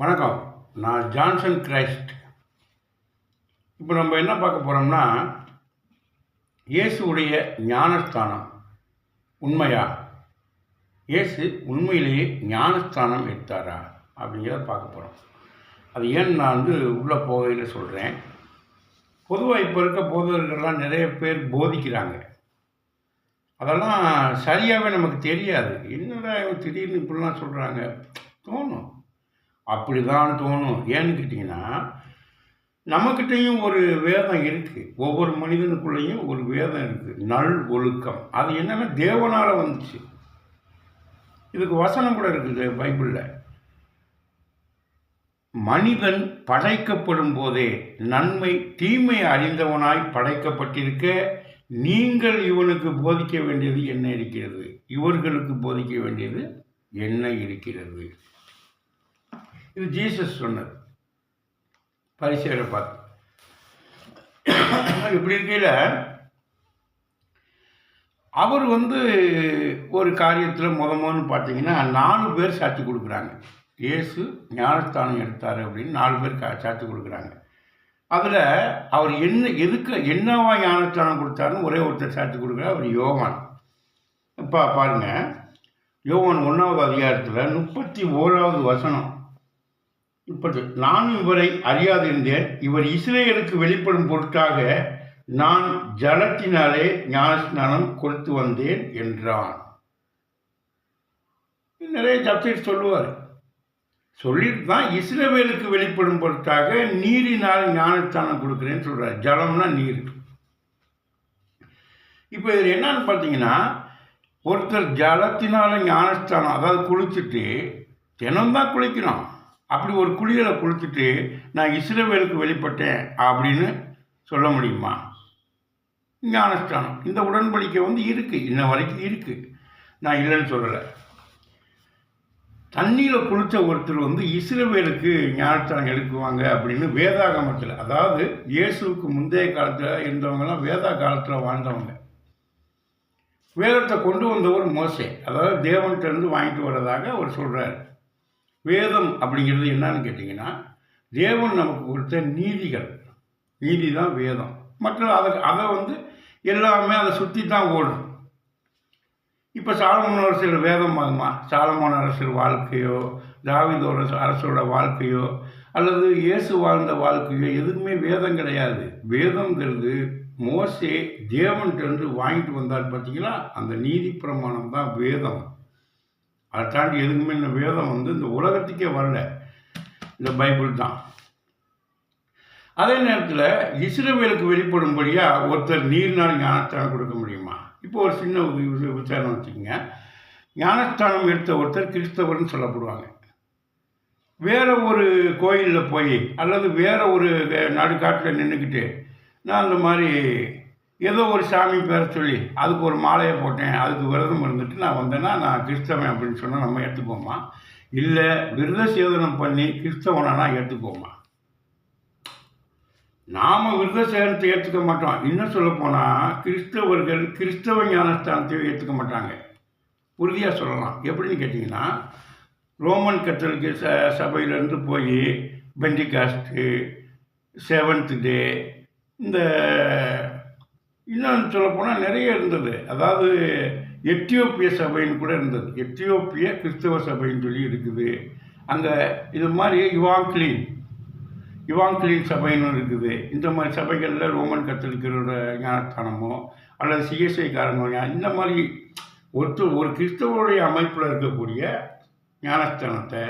வணக்கம். நான் Johnson Christ. இப்போ நம்ம என்ன பார்க்க போகிறோம்னா இயேசுடைய ஞானஸ்தானம். உண்மையா? இயேசு உண்மையிலேயே ஞானஸ்தானம் எடுத்தாரா? அப்படிங்கிறத பார்க்க போகிறோம் அது ஏன் நான் வந்து உள்ளே போகையில் சொல்கிறேன் பொதுவாக இப்போ இருக்க போதவர்கள்லாம் நிறைய பேர் போதிக்கிறாங்க. அதெல்லாம் சரியாகவே நமக்கு தெரியாது. என்னடா இவன் திடீர்னு இப்படிலாம் சொல்கிறாங்க தோணும். அப்படி தான் தோணும். ஏன்னு கேட்டிங்கன்னா நம்மக்கிட்டேயும் ஒரு வேதம் இருக்குது ஒவ்வொரு மனிதனுக்குள்ளேயும் ஒரு வேதம் இருக்குது நல் ஒழுக்கம். அது என்னென்னா தேவனால் வந்துச்சு. இதுக்கு வசனம் கூட இருக்குது பைபிளில். மனிதன் படைக்கப்படும் போதே நன்மை தீமை அறிந்தவனாய் படைக்கப்பட்டிருக்க நீங்கள் இவனுக்கு போதிக்க வேண்டியது என்ன இருக்கிறது? இவர்களுக்கு போதிக்க வேண்டியது என்ன இருக்கிறது? இது ஜீசஸ் சொன்னது பரிசேரை பார்த்து. இப்படி இருக்கையில் அவர் வந்து ஒரு காரியத்தில் முத முதன்னு பார்த்தீங்கன்னா நாலு பேர் சாட்சி கொடுக்குறாங்க. இயேசு ஞானஸ்தானம் எடுத்தார் அப்படின்னு நாலு பேர் கா சாட்சி கொடுக்குறாங்க. அதில் அவர் என்ன எதுக்கு என்னவா ஞானஸ்தானம் கொடுத்தாருன்னு ஒரே ஒருத்தர் சாட்சி கொடுக்குறாரு அவர் யோவான். இப்போ பாருங்கள் யோவான் ஒன்றாவது அதிகாரத்தில் முப்பத்தி ஓராவது வசனம். இப்படி நானும் இவரை அறியாதிருந்தேன் இவர் இஸ்ரேலுக்கு வெளிப்படும் பொருட்டாக நான் ஜலத்தினாலே ஞானஸ்நானம் கொடுத்து வந்தேன் என்றான். நிறைய சப்ஜெக்ட் சொல்லுவார். சொல்லிட்டு தான் இஸ்ரேவேலுக்கு வெளிப்படும் பொருட்டாக நீரினால் ஞானஸ்தானம் கொடுக்குறேன்னு சொல்கிறார் ஜலம்னா நீர். இப்போ இதில் என்னன்னு பார்த்தீங்கன்னா ஒருத்தர் ஜலத்தினால ஞானஸ்தானம் அதாவது குளிச்சுட்டு தினம்தான் குளிக்கணும் அப்படி ஒரு குழிகளை கொடுத்துட்டு நான் இஸ்ரேவேலுக்கு வெளிப்பட்டேன் அப்படின்னு சொல்ல முடியுமா? ஞானஸ்தானம். இந்த உடன்படிக்கை வந்து இருக்குது இன்ன வரைக்கும் இருக்குது நான் இல்லைன்னு சொல்லலை. தண்ணியில் குளித்த ஒருத்தர் வந்து இஸ்ரேவேலுக்கு ஞானஸ்தானம் எடுக்குவாங்க அப்படின்னு வேதாகமத்தில் அதாவது இயேசுவுக்கு முந்தைய காலத்தில் இருந்தவங்கலாம் வேதா காலத்தில் வாழ்ந்தவங்க. வேதத்தை கொண்டு வந்தவர் மோசே. அதாவது தேவன்கிட்ட வாங்கிட்டு வர்றதாக அவர் சொல்கிறார் வேதம் அப்படிங்கிறது என்னன்னு கேட்டிங்கன்னா தேவன் நமக்கு கொடுத்த நீதிகள். நீதி தான் வேதம். மற்ற அதை அதை வந்து எல்லாமே அதை சுற்றி தான் ஓடும் இப்போ சாலமோன் அரசியல் வேதம் ஆகுமா சாலமோன் அரசர் வாழ்க்கையோ தாவிதோட அரசரோட வாழ்க்கையோ அல்லது இயேசு வாழ்ந்த வாழ்க்கையோ எதுவுமே வேதம் கிடையாது. வேதங்கிறது மோசே தேவன்கிட்ட வாங்கிட்டு வந்தார் பார்த்தீங்களா அந்த நீதி பிரமாணம் தான் வேதம். அதை தாண்டி எதுக்குமே இந்த வேதம் வந்து இந்த உலகத்துக்கே வரல. இந்த பைபிள் தான். அதே நேரத்தில் இஸ்ரவேலுக்கு வெளிப்படும்படியாக ஒருத்தர் நீர்னால் ஞானஸ்தானம் கொடுக்க முடியுமா? இப்போ ஒரு சின்ன விசாரணை வச்சுக்கோங்க. ஞானஸ்தானம் எடுத்த ஒருத்தர் கிறிஸ்தவர்னு சொல்லப்படுவாங்க. வேறு ஒரு கோயிலில் போய் அல்லது வேறு ஒரு நடுக்காட்டில் நின்றுக்கிட்டு நான் அந்த மாதிரி ஏதோ ஒரு சாமி பேரை சொல்லி அதுக்கு ஒரு மாலையை போட்டேன் அதுக்கு விரதம் இருந்துட்டு நான் வந்தேன்னா நான் கிறிஸ்தவன் அப்படின்னு சொன்னால் நம்ம ஏற்றுப்போமா இல்லை விரத சேதனம் பண்ணி கிறிஸ்தவனா ஏற்றுப்போமா நாம் விரத சேதனத்தை ஏற்றுக்க மாட்டோம். இன்னும் சொல்லப்போனால் கிறிஸ்தவர்கள் கிறிஸ்தவ ஞானஸ்தானத்தையும் ஏற்றுக்க மாட்டாங்க. உறுதியாக சொல்லலாம். எப்படின்னு கேட்டிங்கன்னா ரோமன் கத்தலிக்க ச சபையிலேருந்து போய் பெண்டிகாஸ்ட்டு செவன்த்து டே இந்த இன்னொன்று சொல்லப்போனால் நிறைய இருந்தது. அதாவது எத்தியோப்பிய சபைன்னு கூட இருந்தது. எத்தியோப்பிய கிறிஸ்தவ சபைன்னு சொல்லி இருக்குது. அங்கே இது மாதிரி யுவாங்க்லீன் யுவாங்க்லீன் சபைன்னு இருக்குது. இந்த மாதிரி சபைகளில் ரோமன் கத்தலிக்கரோட ஞானஸ்தானமோ அல்லது சிஎஸ்ஐக்காரங்க இந்த மாதிரி ஒருத்தர் ஒரு கிறிஸ்தவருடைய அமைப்பில் இருக்கக்கூடிய ஞானஸ்தானத்தை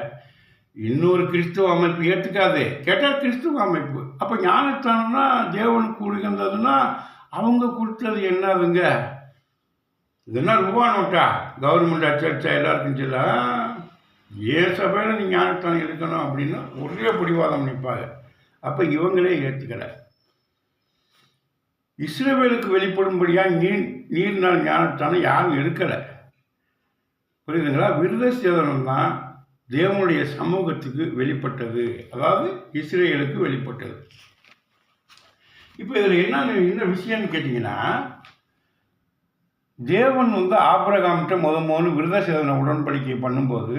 இன்னொரு கிறிஸ்துவ அமைப்பு ஏற்றுக்காது கேட்டால் கிறிஸ்துவ அமைப்பு. அப்போ ஞானஸ்தானம்னா தேவனுக்கு உருகின்றதுன்னா அவங்க கொடுத்தது என்னதுங்க? இதெல்லாம் ரூபா நோட்டா? கவர்மெண்ட் அச்சடிச்சா எல்லாருக்கும் சொல்ல ஏன் சபையில் நீ ஞானஸ்தானம் இருக்கணும் அப்படின்னு ஒரே பிடிவாதம் நிற்பாங்க அப்போ இவங்களே ஏற்றுக்கலை இஸ்ரேவேலுக்கு வெளிப்படும்படியாக நீர் நீர்நாள் ஞானஸ்தானம் யாரும் எடுக்கலை. புரியுதுங்களா? விருத சேதனம் தான் தேவனுடைய சமூகத்துக்கு வெளிப்பட்டது. அதாவது இஸ்ரேலுக்கு வெளிப்பட்டது. இப்போ இதில் என்ன என்ன விஷயம்னு கேட்டிங்கன்னா தேவன் வந்து ஆபரகாம்கிட்ட முத முதல்ல விருத சேதன உடன்படிக்கை பண்ணும்போது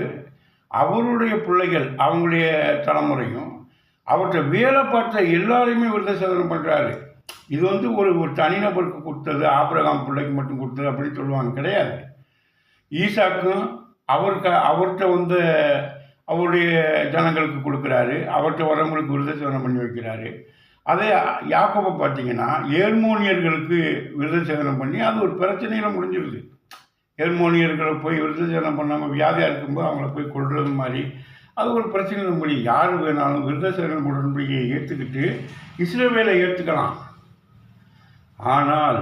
அவருடைய பிள்ளைகள் அவங்களுடைய தலைமுறையும் அவர்கிட்ட வேலை பார்த்த எல்லாரையுமே விருத சேதனம் பண்ணுறாரு இது வந்து ஒரு ஒரு தனிநபருக்கு கொடுத்தது ஆபிரகாம் பிள்ளைக்கு மட்டும் கொடுத்தது அப்படின்னு சொல்லுவாங்க. கிடையாது. ஈசாக்கும் அவருக்கு அவர்கிட்ட வந்து அவருடைய ஜனங்களுக்கு கொடுக்குறாரு. அவர்கிட்ட வரவங்களுக்கு விருத சேதனம் பண்ணி வைக்கிறாரு. அதே யாக்கோபை பார்த்தீங்கன்னா ஏர்மோனியர்களுக்கு விருத சேதனம் பண்ணி அது ஒரு பிரச்சனையில் முடிஞ்சிருது. ஏர்மோனியர்களை போய் விருத சேதனம் பண்ணாமல் வியாதியாக இருக்கும்போது அவங்கள போய் கொள்வது மாதிரி அது ஒரு பிரச்சனையில் முடியும். யார் வேணாலும் விருதசேதனம் உடன்படிக்கையை ஏற்றுக்கிட்டு இஸ்ரேவேலை ஏற்றுக்கலாம் ஆனால்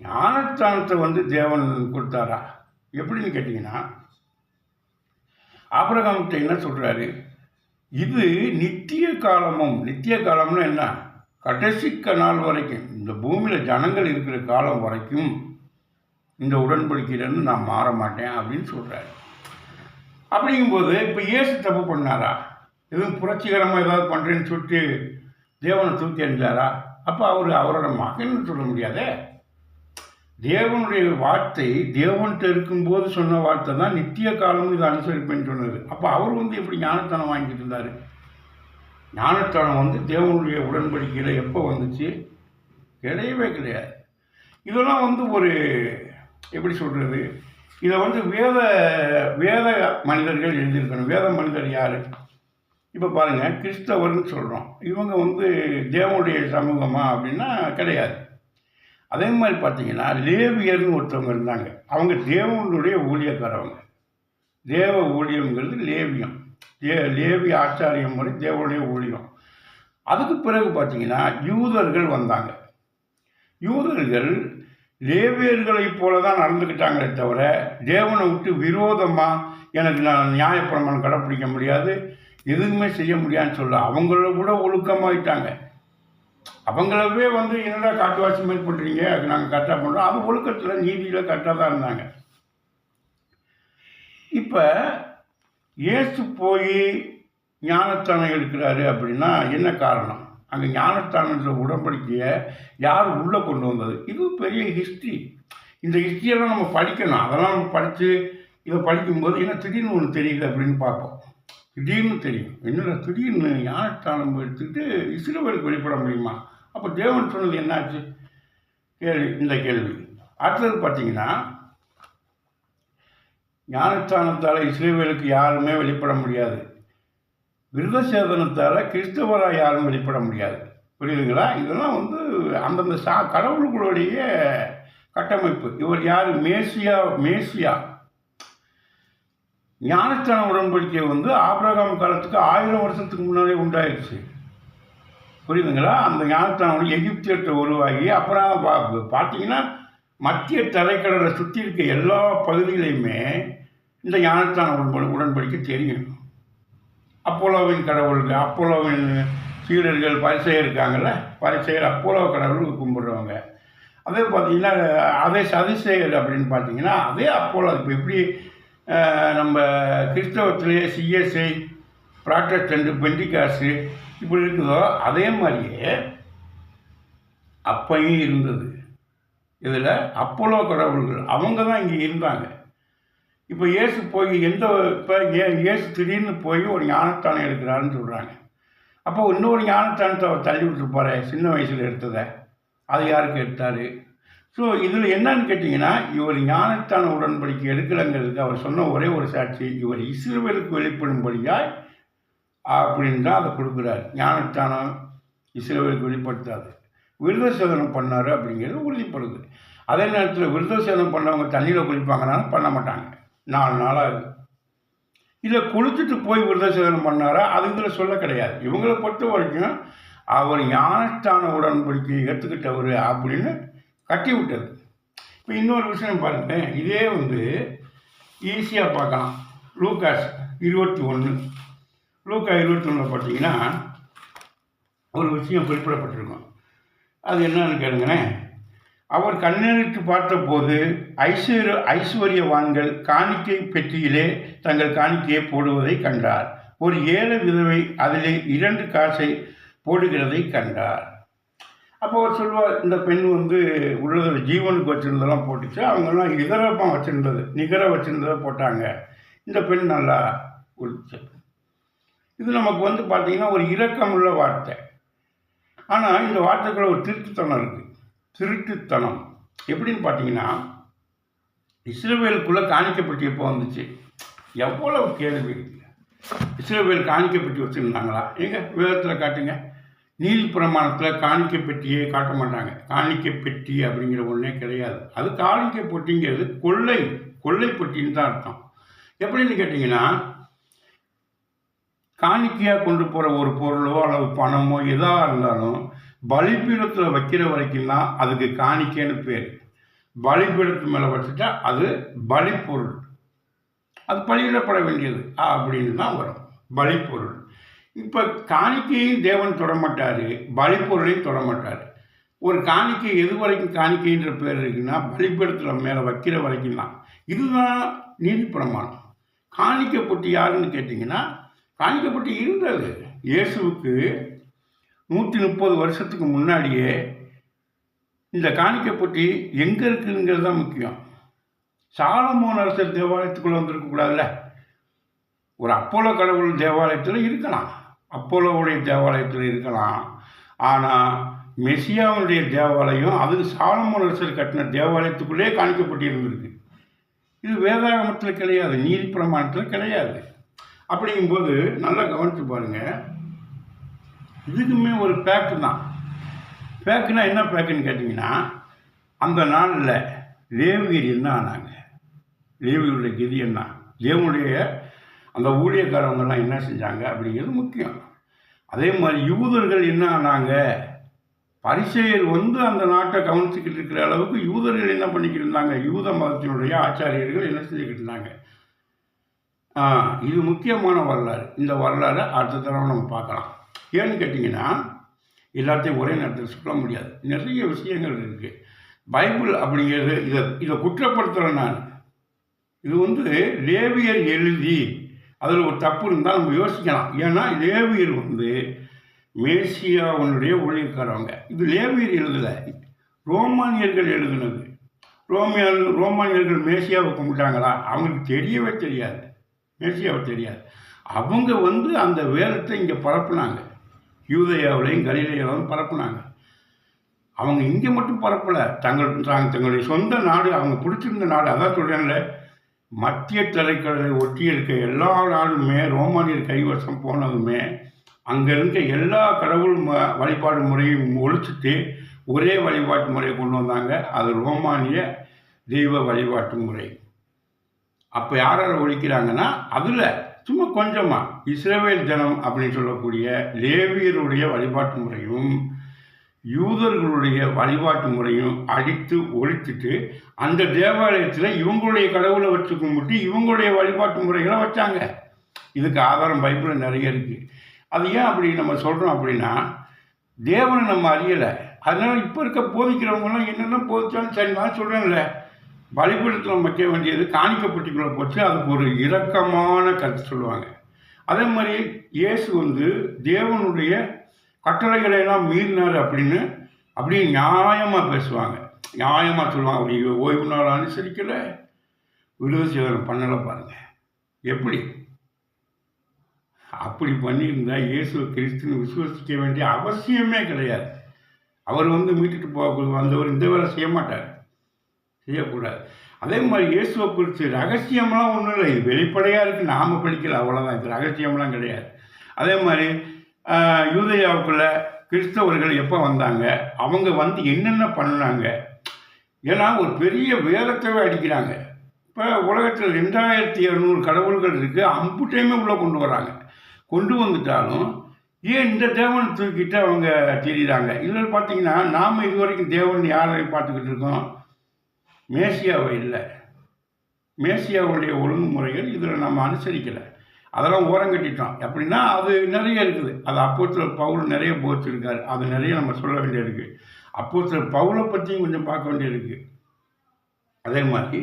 ஞானஸ்தானத்தை வந்து தேவன் கொடுத்தாரா? எப்படின்னு கேட்டிங்கன்னா ஆபிரகாம்கிட்ட என்ன சொல்கிறாரு இது நித்திய காலமும் நித்திய காலம்னு என்ன? கடைசி நாள் வரைக்கும் இந்த பூமியில் ஜனங்கள் இருக்கிற காலம் வரைக்கும் இந்த உடன்படிக்கையிலேருந்து நான் மாற மாட்டேன் அப்படின்னு சொல்கிறாரு அப்படிங்கும்போது இப்போ இயேசு தப்பு பண்ணாரா? எதுவும் புரட்சிகரமாக ஏதாவது பண்ணுறேன்னு சொல்லிட்டு தேவனை தூக்கி அணிஞ்சாரா அப்போ அவர் அவரோட மகன் சொல்ல முடியாதே? தேவனுடைய வார்த்தை தேவன்கிட்ட இருக்கும்போது சொன்ன வார்த்தை தான் நித்திய காலம் இதை அனுசரிப்பேன்னு சொன்னது. அப்போ அவர் வந்து எப்படி ஞானத்தனம் வாங்கிட்டு இருந்தார்? ஞானத்தனம் வந்து தேவனுடைய உடன்படிக்கையில் எப்போ வந்துச்சு? கிடையவே கிடையாது. இதெல்லாம் வந்து ஒரு எப்படி சொல்கிறது இதை வந்து வேத வேத மனிதர்கள் எழுதியிருக்கணும். வேத மனிதர் யார்? இப்போ பாருங்கள் கிறிஸ்தவர்னு சொல்கிறோம் இவங்க வந்து தேவனுடைய சமூகமா அப்படின்னா கிடையாது. அதே மாதிரி பார்த்தீங்கன்னா லேவியர்னு ஒருத்தவங்க இருந்தாங்க. அவங்க தேவனுடைய ஊழியக்காரவங்க. தேவ ஊழியங்கிறது லேவியம். தே லேவி ஆச்சாரியம் முறை தேவனுடைய ஊழியம். அதுக்கு பிறகு பார்த்தீங்கன்னா யூதர்கள் வந்தாங்க. யூதர்கள் லேவியர்களைப் போல தான் நடந்துக்கிட்டாங்களே தவிர தேவனை விட்டு விரோதமாக எனக்கு நான் நியாயப்பிரமாணம் கடைப்பிடிக்க முடியாது எதுவுமே செய்ய முடியாதுன்னு சொல்ல அவங்கள கூட ஒழுக்கமாயிட்டாங்க. அவங்களவே வந்து என்னடா காட்டுவாசி மாதிரி பண்ணுறீங்க அது நாங்கள் கரெக்டாக பண்ணுறோம் அது ஒழுக்கத்தில் நீதியில் கரெக்டாக தான் இருந்தாங்க. இப்போ இயேசு போய் ஞானஸ்தானம் எடுக்கிறாரு அப்படின்னா என்ன காரணம்? அங்கே ஞானஸ்தானன்ற உடன்படிக்கையை யார் உள்ளே கொண்டு வந்தது? இது பெரிய ஹிஸ்ட்ரி இந்த ஹிஸ்ட்ரியெல்லாம் நம்ம படிக்கணும். அதெல்லாம் நம்ம படித்து இதை படிக்கும்போது என்ன திடீர்னு ஒன்று தெரியுது அப்படின்னு பார்ப்போம். திடீர்னு தெரியும். என்னடா திடீர்னு ஞானஸ்தானம் எடுத்துக்கிட்டு இஸ்ரேலுக்கு வெளிப்பட முடியுமா? அப்போ தேவன் சொன்னது என்னாச்சு? கேள்வி இந்த கேள்வி. அடுத்தது பார்த்தீங்கன்னா ஞானஸ்தானத்தால் இஸ்ரேவேலுக்கு யாருமே வெளிப்பட முடியாது. விருத சேதனத்தால் கிறிஸ்தவராக யாரும் வெளிப்பட முடியாது. புரியுதுங்களா? இதெல்லாம் வந்து அந்தந்த சா கடவுள்களுடைய கட்டமைப்பு. இவர் யார்? மேசியா மேசியா. ஞானஸ்தான உடன்படிக்கை வந்து ஆபிரகாம் காலத்துக்கு ஆயிரம் வருஷத்துக்கு முன்னாடியே உண்டாயிடுச்சு. புரியுதுங்களா? அந்த ஞானஸ்தானம் எகிப்தியத்தை உருவாகி அப்புறம் பா பார்த்தீங்கன்னா மத்திய தரைக்கடலை சுற்றி இருக்க எல்லா பகுதிகளையுமே இந்த ஞானஸ்தான உடன்படி உடன்படிக்கை தெரியும். அப்போலோவின் கடவுளுக்கு அப்போலோவின் சீடர்கள் பரிசெயர் இருக்காங்கல்ல? பரிசெயர் அப்போலோ கடவுளுக்கு கும்பிடுறவங்க. அதே பார்த்தீங்கன்னா அதே சதிசெயர் அப்படின்னு பார்த்தீங்கன்னா அதே அப்போலோ. இப்போ எப்படி நம்ம கிறிஸ்தவத்திலே சிஎஸ்ஐ ப்ராட்டஸ்டன்ட் பெண்டிகாசு இப்படி இருக்குதோ அதே மாதிரியே அப்பையும் இருந்தது. இதில் அப்போலோ கடவுள்கள் அவங்க தான் இங்கே இருந்தாங்க. இப்போ இயேசு போய் எந்த இப்போ ஏ இயேசு திடீர்னு போய் ஒரு ஞானத்தானம் எடுக்கிறாருன்னு சொல்கிறாங்க அப்போ இன்னொரு ஞானத்தானத்தை அவர் தள்ளி விட்டுருப்பாரு சின்ன வயசில் எடுத்ததை. அது யாருக்கு எடுத்தார்? ஸோ இதில் என்னன்னு கேட்டிங்கன்னா இவர் ஞானத்தான உடன்படிக்கை எடுக்கலங்கிறதுக்கு அவர் சொன்ன ஒரே ஒரு சாட்சி இவர் இஸ்ரேலுக்கு வெளிப்படும்படியாய் அப்படின்னு தான் அதை கொடுக்குறாரு. ஞானத்தானம் இஸ்ரேலுக்கு வெளிப்படுத்தாது. விருதசேதனம் பண்ணார் அப்படிங்கிறது உறுதிப்படுது. அதே நேரத்தில் விருத சேதனம் பண்ணவங்க தண்ணியில் குளிப்பாங்கனாலும் பண்ண மாட்டாங்க. நாலு நாளாக இருக்குது இதை குளிச்சுட்டு போய் விருதசேதனம் பண்ணாரா? அது இதில் சொல்ல கிடையாது. இவங்களை பொறுத்த வரைக்கும் அவர் ஞானஸ்தான உடன்படிக்கையை ஏற்றுக்கிட்டவர் அப்படின்னு கட்டி விட்டது இப்போ இன்னொரு விஷயம் பாருங்கள் இதே வந்து ஈஸியாக பார்க்கலாம். லூகாஸ் இருபத்தி ஒன்று லூக்கா இருபத்தி ஒன்றில் பார்த்தீங்கன்னா ஒரு விஷயம் குறிப்பிடப்பட்டிருக்கும். அது என்னன்னு கேளுங்களேன். அவர் கண்ணெடுத்து பார்த்தபோது ஐஸ்வர்ய ஐஸ்வர்யவான்கள் காணிக்கை பெட்டியிலே தங்கள் காணிக்கையை போடுவதை கண்டார். ஒரு ஏழை விதவை அதிலே இரண்டு காசை போடுகிறதை கண்டார். அப்போ அவர் சொல்லுவார் இந்த பெண் வந்து உள்ளதில் ஜீவனுக்கு வச்சுருந்ததெல்லாம் போட்டுச்சு அவங்கெல்லாம் இதரமாக வச்சுருந்தது நிகர வச்சுருந்ததை போட்டாங்க. இந்த பெண் நல்லா உடுத்து இது நமக்கு வந்து பார்த்திங்கன்னா ஒரு இரக்கமுள்ள வார்த்தை. ஆனால் இந்த வார்த்தைக்குள்ள ஒரு திருட்டுத்தனம் இருக்குது திருட்டுத்தனம். எப்படின்னு பார்த்தீங்கன்னா இஸ்ரேவேலுக்குள்ளே காணிக்கப்பட்டி எப்போ வந்துச்சு? எவ்வளவு கேள்வி. இஸ்ரேவேல் காணிக்கப்பட்டி வச்சுருந்தாங்களா? எங்கே வேதத்தில் காட்டுங்க. நீதி பிரமாணத்தில் காணிக்கை பெட்டியே காட்ட மாட்டாங்க. காணிக்கை பெட்டி அப்படிங்கிற ஒன்றே கிடையாது. அது காணிக்கை பெட்டிங்கிறது கொள்ளை கொள்ளை பெட்டின்னு தான் அர்த்தம். எப்படின்னு கேட்டிங்கன்னா காணிக்கையாக கொண்டு போகிற ஒரு பொருளோ அல்லது பணமோ எதாக இருந்தாலும் பலிபீடத்தில் வைக்கிற வரைக்கும் தான் அதுக்கு காணிக்கைன்னு பேர். பலிபீடத்து மேலே வச்சுட்டா அது பலிப்பொருள். அது பலியிடப்பட வேண்டியது அப்படின்னு தான் வரும். பலிப்பொருள். இப்போ காணிக்கையும் தேவன் தொடமாட்டார் பலிப்பொருளையும் தொடமாட்டார். ஒரு காணிக்கை எது வரைக்கும் காணிக்கைன்ற பேர் இருக்குன்னா பலிப்பீடத்தில் மேலே வைக்கிற வரைக்கும் தான். இதுதான் நீதி பிரமாணம். காணிக்கப்பட்டு யாருன்னு கேட்டிங்கன்னா காணிக்கப்பட்டு இருந்தது. இயேசுவுக்கு நூற்றி முப்பது வருஷத்துக்கு முன்னாடியே இந்த காணிக்கப்பட்டி எங்கே இருக்குங்கிறது தான் முக்கியம். சாலமோன் அரசர் தேவாலயத்துக்குள்ளே வந்திருக்கக்கூடாதுல்ல? ஒரு அப்போலோ கடவுள் தேவாலயத்தில் இருக்கலாம். அப்போலோவுடைய தேவாலயத்தில் இருக்கலாம். ஆனால் மெசியாவுடைய தேவாலயம் அது சாலமோன் அரசர் கட்டின தேவாலயத்துக்குள்ளே காணிக்கப்பட்டு இருந்திருக்கு இது வேதாகமத்தில் கிடையாது நீதி பிரமாணத்தில் கிடையாது. அப்படிங்கும்போது நல்லா கவனித்து பாருங்கள் இதுக்குமே ஒரு பேக்கு தான். பேக்குனா என்ன பேக்குன்னு கேட்டிங்கன்னா அந்த நாளில் தேவகிரி என்ன ஆனாங்க? தேவியுடைய கதி என்ன? தேவனுடைய அந்த ஊழியக்காரவங்கெல்லாம் என்ன செஞ்சாங்க அப்படிங்கிறது முக்கியம். அதே மாதிரி யூதர்கள் என்ன ஆனாங்க? பரிசெயர் வந்து அந்த நாட்டை கவனிச்சுக்கிட்டு இருக்கிற அளவுக்கு யூதர்கள் என்ன பண்ணிக்கிட்டு இருந்தாங்க? யூத மதத்தினுடைய ஆச்சாரியர்கள் என்ன செஞ்சுக்கிட்டு இருந்தாங்க? ஆ, இது முக்கியமான வரலாறு. இந்த வரலாறை அடுத்த தடவை நம்ம பார்க்கலாம். ஏன்னு கேட்டிங்கன்னா எல்லாத்தையும் ஒரே நேரத்தில் சொல்ல முடியாது. நிறைய விஷயங்கள் இருக்குது பைபிள் அப்படிங்கிறது இதை இதை குற்றப்படுத்துகிறேன் நான். இது வந்து லேவியர் எழுதி அதில் ஒரு தப்பு இருந்தால் நம்ம யோசிக்கலாம். ஏன்னா லேவியர் வந்து மேசியாவுடைய ஊழியக்காரவங்க. இது லேவியர் எழுதலை. ரோமானியர்கள் எழுதுனது. ரோமியர் ரோமானியர்கள் மேசியாவை கும்பிட்டாங்களா? அவங்களுக்கு தெரியவே தெரியாது. மேசியாவை தெரியாது. அவங்க வந்து அந்த வேதத்தை இங்கே பரப்புனாங்க. யூதயாவிலையும் கலிலேயாவிலும் பரப்புனாங்க. அவங்க இங்கே மட்டும் பரப்பலை. தங்கள் தாங்க தங்களுடைய சொந்த நாடு அவங்க பிடிச்சிருந்த நாடு அதான் சொல்கிறேன்ல மத்திய தரைக்கடலை ஒட்டி இருக்க எல்லா நாளுமே ரோமானியர் கைவசம் போனதுமே அங்கே இருக்க எல்லா கடவுள் ம வழிபாடு முறையும் ஒழிச்சிட்டு ஒரே வழிபாட்டு முறையை கொண்டு வந்தாங்க. அது ரோமானிய தெய்வ வழிபாட்டு முறை. அப்போ யார் யாரை ஒழிக்கிறாங்கன்னா அதில் சும்மா கொஞ்சமாக இஸ்ரேவேல் ஜனம் அப்படின்னு சொல்லக்கூடிய லேவியருடைய வழிபாட்டு முறையும் யூதர்களுடைய வழிபாட்டு முறையும் அழித்து ஒழித்துட்டு அந்த தேவாலயத்தில் இவங்களுடைய கடவுளை வச்சு கும்பிட்டு இவங்களுடைய வழிபாட்டு முறைகளை வச்சாங்க. இதுக்கு ஆதாரம் பைபிளில் நிறைய இருக்குது அது ஏன் அப்படி நம்ம சொல்கிறோம் அப்படின்னா தேவனை நம்ம அறியலை. அதனால் இப்போ இருக்க போதிக்கிறவங்களாம் என்னென்ன போதிச்சாலும் சரி நான் சொல்கிறேன்ல பலிபீடத்தில் வைக்க வேண்டியது காணிக்கப்பட்டிக்குள்ளே போச்சு அதுக்கு ஒரு இரக்கமான கருத்து சொல்லுவாங்க. அதே மாதிரி இயேசு வந்து தேவனுடைய கட்டளைகளை எல்லாம் மீறினார் அப்படின்னு அப்படியே நியாயமாக பேசுவாங்க. நியாயமாக சொல்லுவாங்க. அப்படி ஓய்வு நாள் அனுசரிக்கலை. விடுதலை சேதனம் பண்ணலை பாருங்கள் எப்படி? அப்படி பண்ணியிருந்தால் இயேசு கிறிஸ்துன்னு விசுவசிக்க வேண்டிய அவசியமே கிடையாது. அவர் வந்து மீட்டுட்டு போக வந்தவர் இந்த வேலை செய்ய மாட்டார். செய்யக்கூடாது. அதே மாதிரி இயேசுவை குறித்து ரகசியம்லாம் ஒன்றும் இல்லை. இது வெளிப்படையாக இருக்குது நாம் படிக்கல. அவ்வளோதான் இது ரகசியம்லாம் கிடையாது. அதே மாதிரி யூதேயாவுக்குள்ள கிறிஸ்தவர்கள் எப்போ வந்தாங்க? அவங்க வந்து என்னென்ன பண்ணாங்க ஏன்னா ஒரு பெரிய வேதத்தவே அடிக்கிறாங்க. இப்போ உலகத்தில் ரெண்டாயிரத்தி இரநூறு கடவுள்கள் இருக்குது அம்புட்டையுமே உள்ளே கொண்டு வராங்க. கொண்டு வந்துட்டாலும் ஏன் இந்த தேவனை தூக்கிட்டு அவங்க தெரியுறாங்க? இல்லைன்னு பார்த்தீங்கன்னா நாம் இது வரைக்கும் தேவன் யாரை பார்த்துக்கிட்டு இருக்கோம்? மேசியாவை இல்லை. மேசியாவுடைய ஒழுங்குமுறைகள் இதில் நம்ம அனுசரிக்கலை. அதெல்லாம் ஓரங்கட்டிட்டோம் அப்படின்னா அது நிறைய இருக்குது. அது அப்போத்தில் பவுல் நிறைய போச்சிருக்காரு அது நிறைய நம்ம சொல்ல வேண்டியிருக்கு. அப்போத்தில் பவுலை பற்றியும் கொஞ்சம் பார்க்க வேண்டியிருக்கு. அதே மாதிரி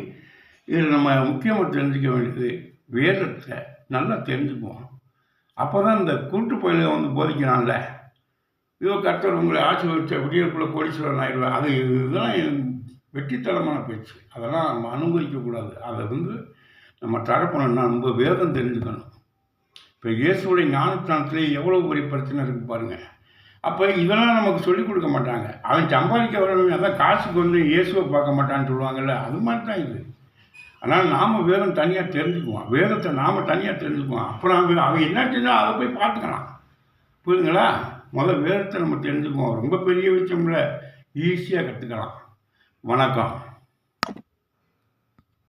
இதில் நம்ம முக்கியமாக தெரிஞ்சுக்க வேண்டியது வேதத்தை நல்லா தெரிஞ்சுக்குவோம். அப்போ தான் இந்த கூட்டு பயில வந்து போதிக்கிறான்ல. இதோ கர்த்தர் உங்களை ஆசீர்வதிச்ச விடியற்குள்ள கோடீஸ்வரன் ஆயிடுவேன் அது இதெல்லாம் வெற்றித்தனமான பேச்சு. அதெல்லாம் நம்ம அனுமதிக்கக்கூடாது அதை வந்து நம்ம தரப்பணும்னா ரொம்ப வேதம் தெரிஞ்சுக்கணும். இப்போ இயேசுடைய ஞானஸ்தானத்திலே எவ்வளோ பெரிய பிரச்சனை இருக்குது பாருங்கள் அப்போ இதெல்லாம் நமக்கு சொல்லிக் கொடுக்க மாட்டாங்க. அவன் சம்பாதிக்க வரணும் அதான் காசுக்கு வந்து இயேசுவை பார்க்க மாட்டான்னு சொல்லுவாங்கல்ல அது மாதிரி தான் இது. ஆனால் நாம் வேதம் தனியாக தெரிஞ்சுக்குவோம். வேதத்தை நாம் தனியாக தெரிஞ்சுக்குவோம். அப்புறம் அவன் அவன் என்ன செஞ்சால் அதை போய் பார்த்துக்கலாம். புரியுதுங்களா? முதல் வேதத்தை நம்ம தெரிஞ்சுக்குவோம். ரொம்ப பெரிய விஷயம் இல்லை ஈஸியாக கற்றுக்கலாம் வணக்கம்.